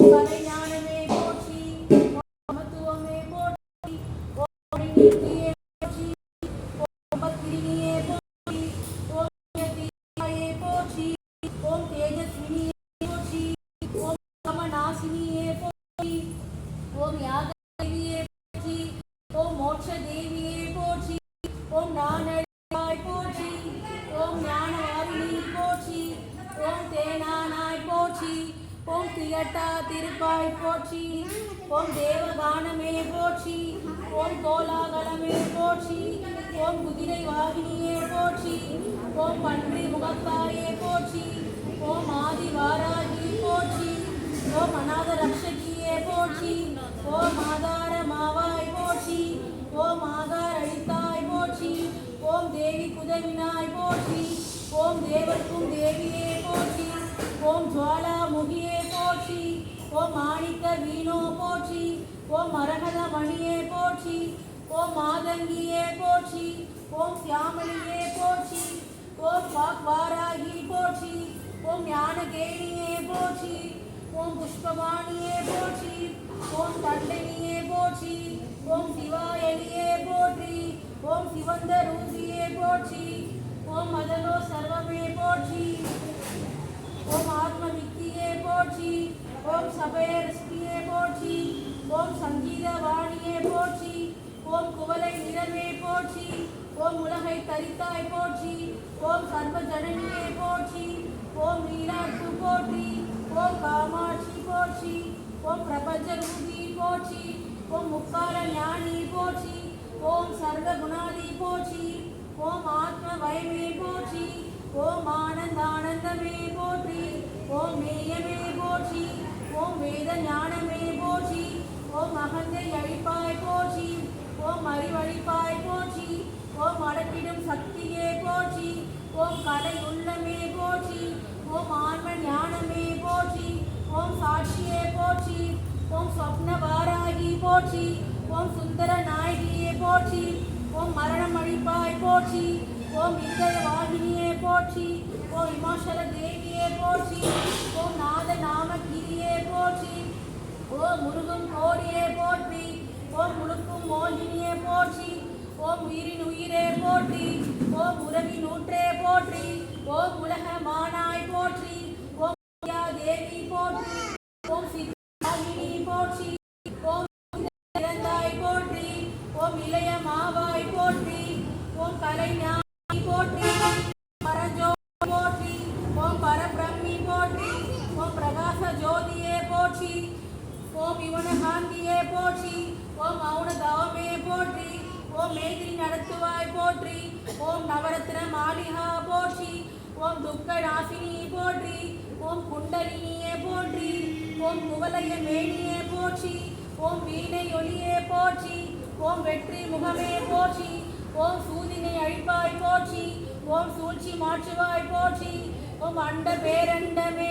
ஓம் கலை ஞானமே போற்றி ஓம் திகட்டா திருப்பாய் போற்றி. ஓம் தேவகானமே போற்றி. ஓம் கோலாகலமே போற்றி. ஓம் குதிரை வாகினியே போற்றி. ஓம் பன்றி முகத்தாயே போற்றி. ஓம் ஆதி வாராகி போற்றி. ஓம் அநாத ரக்ஷகியே போற்றி. ஓம் ஆதார மாவாய் போற்றி. ஓம் ஆதார் அழித்தா ஓ மாணிக்க வீணோ போற்றி ஓம் மரகத மணியே போற்றி ஓம் மாதங்கியே போற்றி ஓம் சியாமணியே போற்றி ஓம் வாராகி போற்றி ஓம் ஞானகேணியே போற்றி ஓம் புஷ்பவாணியே போற்றி ஓம் தண்டனியே போற்றி ஓம் சிவாயலியே போற்றி ஓம் சிவந்த ரூசியே போற்றி ஓம் மதனோ சர்வமே போற்றி ஓம் ஆத்ம வித்தியே போற்றி ஓம் போற்றி ஓம் சங்கீத வாணியே போற்றி ஓம் குவலை நிறமே போற்றி ஓம் உலகை தரித்தாய் போற்றி ஓம் சர்வ ஜனனியே போற்றி ஓம் மீனாட்சி போற்றி ஓம் காமாட்சி போற்றி ஓம் பிரபஞ்ச ரூபி போற்றி ஓம் முக்கால ஞானி போற்றி ஓம் சர்வ குணாதி போற்றி ஓம் ஆத்ம வயமே போற்றி ஓம் ஆனந்த ஆனந்தமே போற்றி ஓம் மேயமே போற்றி ஓம் வேத ஞானமே போற்றி ஓம் அகந்தை அழிப்பாய் போற்றி ஓம் அறிவழிப்பாய் போற்றி ஓம் அடக்கிடும் சக்தியே போற்றி ஓம் கலை உள்ளமே போற்றி ஓம் ஆன்ம ஞானமே போற்றி ஓம் சாட்சியே போற்றி ஓம் சொப்ன வாராகி போற்றி ஓம் சுந்தர நாயகியே போற்றி ஓம் மரணம் அழிப்பாய் போற்றி ஓம் இதய வாகினியே போற்றி ஓம் இமாச்சல தேவியே போற்றி ஓம் நாத நாமகிரியே போற்றி ஓம் முருகும் கோடியே போற்றி ஓம் முழுக்கும் மோகினியே போற்றி ஓம் உயிரின் உயிரே போற்றி ஓம் உறவி நூற்றே போற்றி ஓம் உலக மானாய் போற்றி ஓம் தேவி போற்றி ஓம் சித்தாகினி போற்றி ஓம் இறந்தாய் போற்றி ஓம் இளைய மாவாய் போற்றி ஓம் கலை போற்றி பரஜோ போற்றி ஓம் பரபிரம்மி போற்றி ஓம் பிரகாச ஜோதியே போற்றி ஓம் யுவனகாந்தியே போற்றி ஓம் மௌன தவமே போற்றி ஓம் மேதிரி நடத்துவாய் போற்றி. ஓம் நவரத்ன மாளிகா போற்றி. ஓம் துக்க நாசினி போற்றி. ஓம் குண்டலினியே போற்றி. ஓம் குவலய மேனியே போற்றி. ஓம் வீணை ஒளியே போற்றி. ஓம் வெற்றி முகமே போற்றி. ஓம் சூதினை அழிப்பாய் போற்றி. ஓம் சூழ்ச்சி மாற்றுவாய் போற்றி. ஓம் அண்ட பேரண்டமே